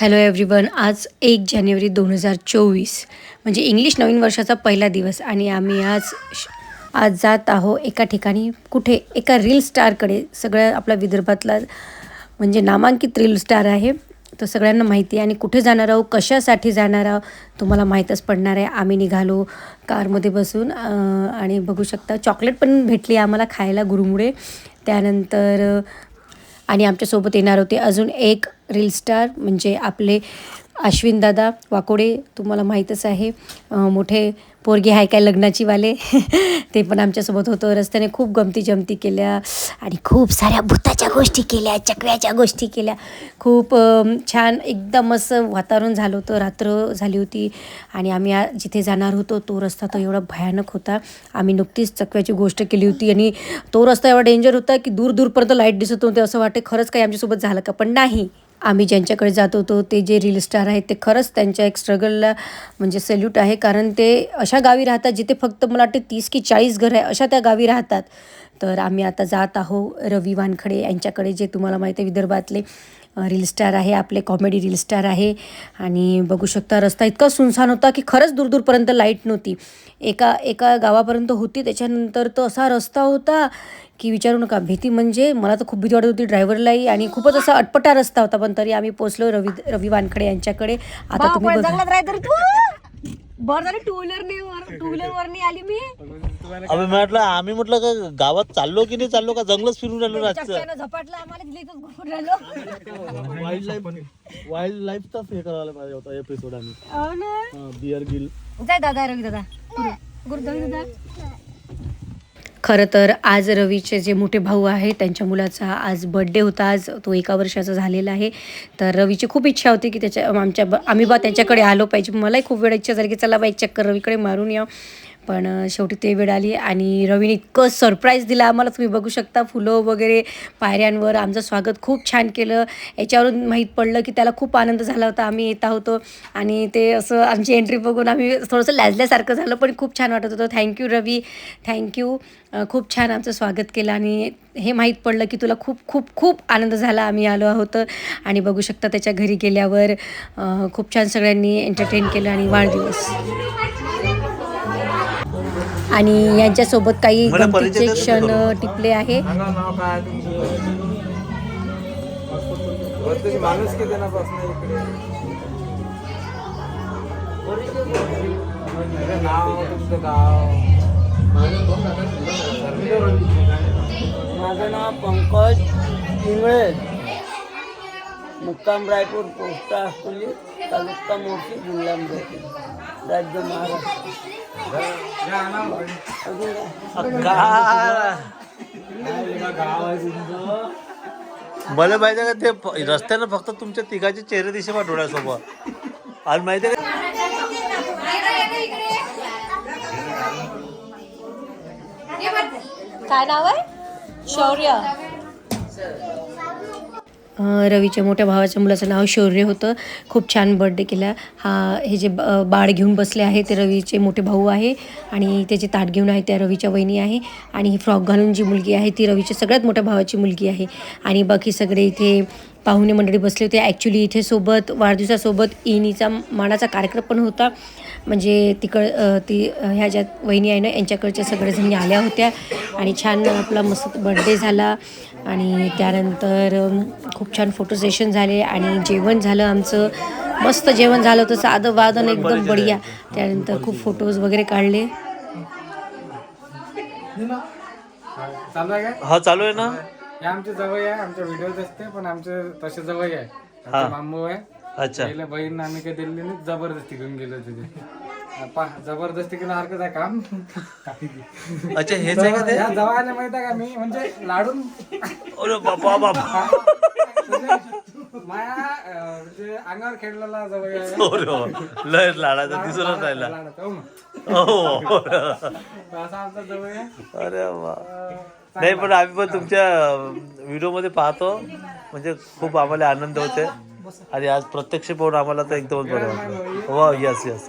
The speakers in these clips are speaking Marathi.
हॅलो एव्हरीवन आज एक जानेवारी दोन हजार चोवीस. म्हणजे इंग्लिश नवीन वर्षाचा पहिला दिवस आणि आम्ही आज श- आज जात आहो एका ठिकाणी कुठे? एका रील स्टारकडे सगळ्या आपल्या विदर्भातला म्हणजे नामांकित रील स्टार आहे. तर सगळ्यांना माहिती आहे. आणि कुठे जाणार आहोत? कशासाठी जाणार आहोत? तुम्हाला माहीतच पडणार आहे. आम्ही निघालो कारमध्ये बसून आणि बघू शकता चॉकलेट पण भेटली आम्हाला खायला गुरुमुळे. त्यानंतर आणि आमच्यासोबत येणार होते अजून एक रील स्टार म्हणजे आपले अश्विनदादा वाकोडे तुम्हाला माहीतच आहे. मोठे पोरगे आहे काय लग्नाची वाले. ते पण आमच्यासोबत होतं. रस्त्याने खूप गमती जमती केल्या आणि खूप साऱ्या भूताच्या गोष्टी केल्या चकव्याच्या गोष्टी केल्या. खूप छान एकदम असं वातावरण झालं होतं. रात्र झाली होती आणि आम्ही जिथे जाणार होतो तो रस्ता तो एवढा भयानक होता. आम्ही नुकतीच चकव्याची गोष्ट केली होती आणि तो रस्ता एवढा डेंजर होता की दूर दूरपर्यंत लाइट दिसत होते असं वाटते. खरंच काही आमच्यासोबत झालं का? पण नाही. आम्ही ज्यांच्याकडे जात होतो ते जे रील स्टार आहेत ते खरंच त्यांच्या एक स्ट्रगलला म्हणजे सल्यूट आहे. कारण ते अशा गावी राहतात जिथे फक्त मला वाटते तीस की चाळीस घर आहे अशा त्या गावी राहतात. तर आम्ही आता जात आहो रवी वानखडे यांच्याकडे जे तुम्हाला माहिती आहे विदर्भातले. रील स्टार आहे आपले कॉमेडी रील स्टार आहे. आणि बघू शकता रस्ता इतका सुनसान होता की खरंच दूर दूरपर्यंत लाइट नव्हती. एका एका गावापर्यंत होती त्याच्यानंतर तो असा रस्ता होता की विचारू नका. भीती म्हणजे मला तर खूप भीती वाटत होती ड्रायव्हरलाही आणि खूपच असा अटपटा रस्ता होता पण तरी आम्ही पोचलो रवी रवी वानखडे यांच्याकडे. आता तुम्ही बघा. बर झाली टू व्हीलर नाही टू व्हीलर वर नाही मी आम्ही म्हटलं आम्ही म्हटलं का गावात चाललो की नाही चाललो का जंगलच फिरून राहिलो रातचं? चक्क्यानं झपाटलं आम्हाला दिली इथंच घुसून राहिलो. वाईल्ड लाईफ वाईल्ड लाईफचाच हे करायला पाहिजे होता एपिसोड आम्ही. हो ना? बिअर गिल जाय दादा रवी दादा. दादा. खरं तर आज रवीचे जे मोठे भाऊ आहे त्यांच्या मुलाचा आज बड्डे होता. आज तो एका वर्षाचा झालेला आहे. तर रवीची खूप इच्छा होती की त्याच्या आमच्या आम्ही बा त्यांच्याकडे आलो पाहिजे. मलाही खूप वेळ इच्छा झाली की चला बा एक चक्कर रवीकडे मारून या. पण शेवटी ते वेळ आली आणि रवीने इतकं सरप्राईज दिला. आम्हाला तुम्ही बघू शकता फुलं वगैरे पायऱ्यांवर आमचं स्वागत खूप छान केलं. याच्यावरून माहीत पडलं की त्याला खूप आनंद झाला होता. आम्ही येत होतो आणि ते असं आमची एंट्री बघून आम्ही थोडंसं लाजल्यासारखं झालं पण खूप छान वाटत होतं. थँक्यू रवी. थँक्यू खूप छान आमचं स्वागत केलं आणि हे माहीत पडलं की तुला खूप खूप खूप आनंद झाला. आम्ही आलो आहोत आणि बघू शकता त्याच्या घरी गेल्यावर खूप छान सगळ्यांनी एंटरटेन केलं आणि वाढदिवस. आणि यांच्यासोबत काही मला गमतीचे क्षण टिपले आहे. माझं नाव पंकज इंगळे. मुक्काम रायपूर पोस्ट अकोली तालुका मोठी जिल्हा राज्य महाराष्ट्र. मला माहिती आहे का ते रस्त्यानं फक्त तुमच्या तिघाचे चेहरे दिसे बा डोळ्यासोबत आणि माहिती आहे का काय नाव आहे? शौर्य. रवीच्या मोठ्या भावाच्या मुलाचं नाव शौर्य होतं. खूप छान बर्थडे केला. हा हे जे ब- बाळ घेऊन बसले आहे ते रवीचे मोठे भाऊ आहे आणि त्याचे ताट घेऊन आहे त्या रवीच्या वहिनी आहे आणि ही फ्रॉक घालून जी मुलगी आहे ती रवीच्या सगळ्यात मोठ्या भावाची मुलगी आहे. आणि बाकी सगळे इथे पाहुणे मंडळी बसले होते. ॲक्च्युली इथे सोबत वाढदिवसासोबत इनीचा मानाचा कार्यक्रम पण होता. म्हणजे तिकड ती ह्या ज्या वहिनी आहे ना यांच्याकडच्या सगळेजणी आल्या होत्या. आणि छान आपला मस्त बर्थडे झाला. आणि त्यानंतर खूप छान फोटो सेशन झाले. आणि जेवण झालं आमचं. मस्त जेवण झालं होतं. साधं वादन एकदम बढिया. त्यानंतर खूप फोटोज वगैरे काढले. हा चालू आहे ना? हे आमच्या जवळ आहे आमच्या व्हिडिओत असते पण आमचे तसे जवळ आहे. आमचा मामू आहे. अच्छा. पहिल्या बहीण आम्ही काही दिल्ली नाही जबरदस्ती घेऊन गेलो तिथे. जबरदस्ती केल्यासारखंच आहे काम अच्छा हेच आहे का ते? या जवळ आले माहीत आहे का मी म्हणजे लाडून अरे बाबा बाबा. माया अं, म्हणजे अंगावर खेळलेला जवळ अरे वा. लय लाडाचा दिसूनच राहिला. लाडाचा, हो ना. हो. असा आमचा जवळ आहे. अरे वा. नाही पण आम्ही पण तुमच्या व्हिडिओमध्ये पाहतो. म्हणजे खूप आम्हाला आनंद होते आणि आज प्रत्यक्ष पाहून आम्हाला तर एकदमच बरं वाटलं. वा यस यस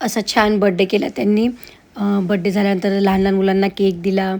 असा छान बड्डे केला त्यांनी. बड्डे झाल्यानंतर लहान लहान मुलांना केक दिला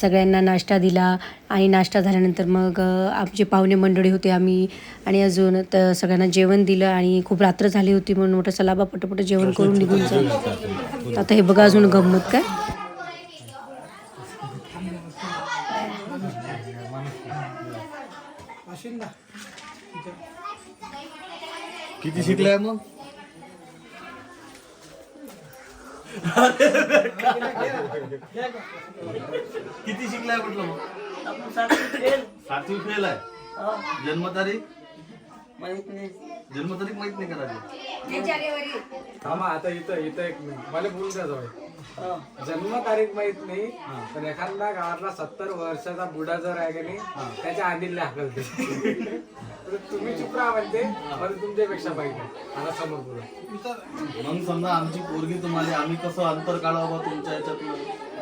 सगळ्यांना नाश्ता दिला. आणि नाश्ता झाल्यानंतर मग आमचे पाहुणे मंडळी होते आम्ही आणि अजून तर सगळ्यांना जेवण दिलं आणि खूप रात्र झाली होती म्हणून मोठं सलाबा पटपट जेवण करून निघून जा आता हे बघा अजून गंमत काय? किती शिकलाय मग? किती शिकलाय म्हटलं मग? सातवी फेल सातवी फेल आहे. हो, जन्मतारीख माहीत नाही जन्मतारीख माहीत नाही करायची थांबा आता इथं इथं एक मिनिट. मला बोलू द्या जवळ हो. जन्मतारीख माहीत नाही पण एखादा गावातला सत्तर वर्षाचा बुडा जर आहे की नाही त्याच्या आंधीला हाकलते तर तुम्ही चुप राहा म्हणते मला तुमच्यापेक्षा पाहिजे. आता समोर बोला. मग समजा आमची पोरगी तुम्हाला आम्ही कसं अंतर काढावं तुमच्या याच्यातलं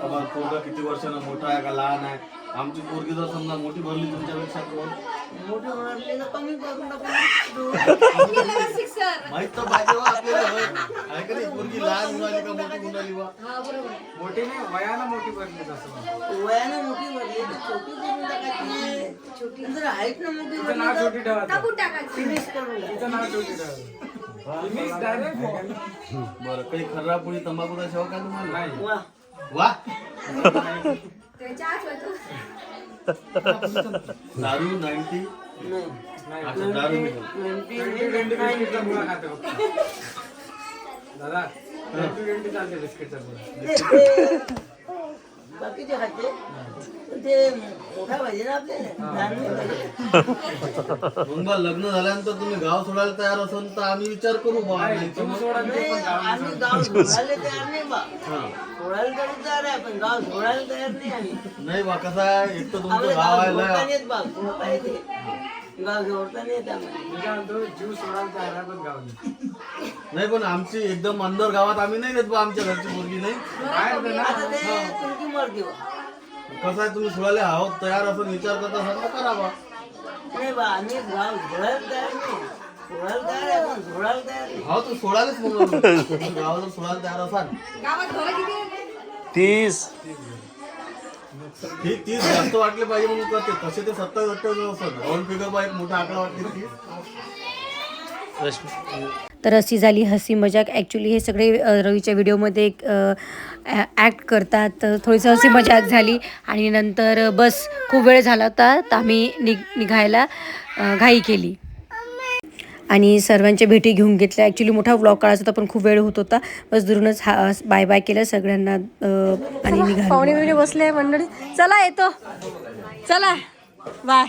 बाबा पोरगा किती वर्षानं मोठा आहे का लहान आहे? आमची पोरगी जर समजा मोठी भरली तुमच्यापेक्षा मग मोठे होणारे तर कमी करून माहीत तर पाहिजे बा आपल्याला होय. आहे का नाही पोरगी लहान मुलाली का मोठी मुलाली बा मोठी नाही वयानं मोठी बनली तसं वयानं मोठी भरली तर छोटी करून टाकायची छोटी. जर हाईट ना मोठी तिचं नाव छोटी ठेवायचं फिनिश करून टाक. तिचं नाव छोटी ठेवायचं फिनिश डायरेक्ट बरं. काही खर्रा पुढे तंबाखूचा शौक आहे तुम्हाला? नाही. वा. वा. दारू नाईन्टी? नाही. अच्छा दारू खाते फक्त. दादा बाकीचे खाते ते मोठा पाहिजे ना आपल्याला लग्न झाल्यानंतर तुम्ही गाव सोडायला तयार असाल तर आम्ही विचार करू बा. आम्ही गाव सोडायला तयार नाही बा. हा. सोडायला तरी तयार आहे पण गाव सोडायला तयार नाही आम्ही. नाही बा कसं आहे? एक तर तुमचं गाव आहे लय बा येते गाव सोडता नाही येत आम्हाला. जीव सोडायला तयार आहे पण गाव नाही पण आमची एकदम अंदर गावात आम्ही नाही देत बा आमच्या घरची मुलगी नाही. कसं आहे तुम्ही सोडायला आहोत तयार असून विचार करत असाल तर करा बा नाही बा आम्ही गाव सोडायला तयार नाही. सोडायला तयार आहे पण सोडायला तयार नाही. हो तू सोडायलाच मग सोडायला तयार असाल. तीस. ठीक तीस जास्त वाटले पाहिजे म्हणून करते. तसे ते सत्तावीस अठ्ठावीस असतात राऊंड फिगर बा एक मोठा आकडा वाटते तीस तर अशी झाली हसी मजाक. ॲक्च्युली हे सगळे रवीच्या व्हिडिओमध्ये एक ॲक्ट करतात. तर थोडीसं हसी मजाक झाली आणि नंतर बस खूप वेळ झाला होता. तर आम्ही निघ निघायला घाई केली. आणि सर्वांच्या भेटी घेऊन घेतल्या. ॲक्च्युली मोठा व्लॉग काढायचा होता पण खूप वेळ होत होता. बस दुरूनच हा बाय बाय केलं सगळ्यांना आणि निघालो. बसले मंडळी. चला येतो. चला. बाय.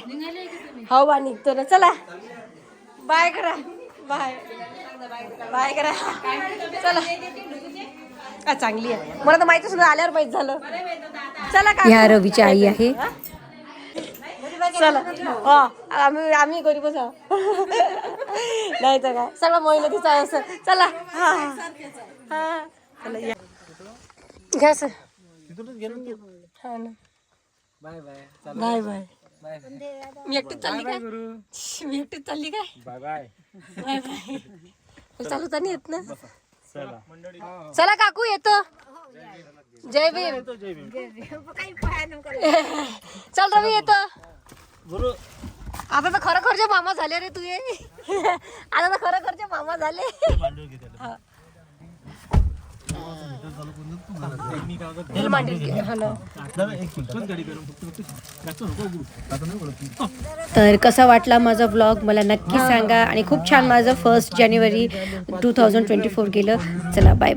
हो बा निघतो ना चला. बाय करा. बाय बाय करा. चला. का चांगली आहे. मला तर माहिती सुद्धा आल्यावर माहीत झालं. चला का ह्या रवीची आई आहे. चला. हो आम्ही आम्ही गरीबच आहो नाही तर काय. सगळं मेहनतीचा आहे असं. चला. हा. हा. चला या. घ्या सर. हा ना. Bye bye. Bye bye. मी एकटीच चालली काय? मी एकटीच चालली काय? Bye bye. Bye bye. चालवता नाही येत ना? चला. काकू येतो. जय भीम. चल रवी येतो. आता तर खरं खरचे मामा झाले रे तू ये आता तर खरं खरचे मामा झाले. हा. मांडील हा ना. तर कसा वाटला माझा व्लॉग मला नक्की सांगा आणि खूप छान माझं first January two thousand twenty four गेलं. चला बाय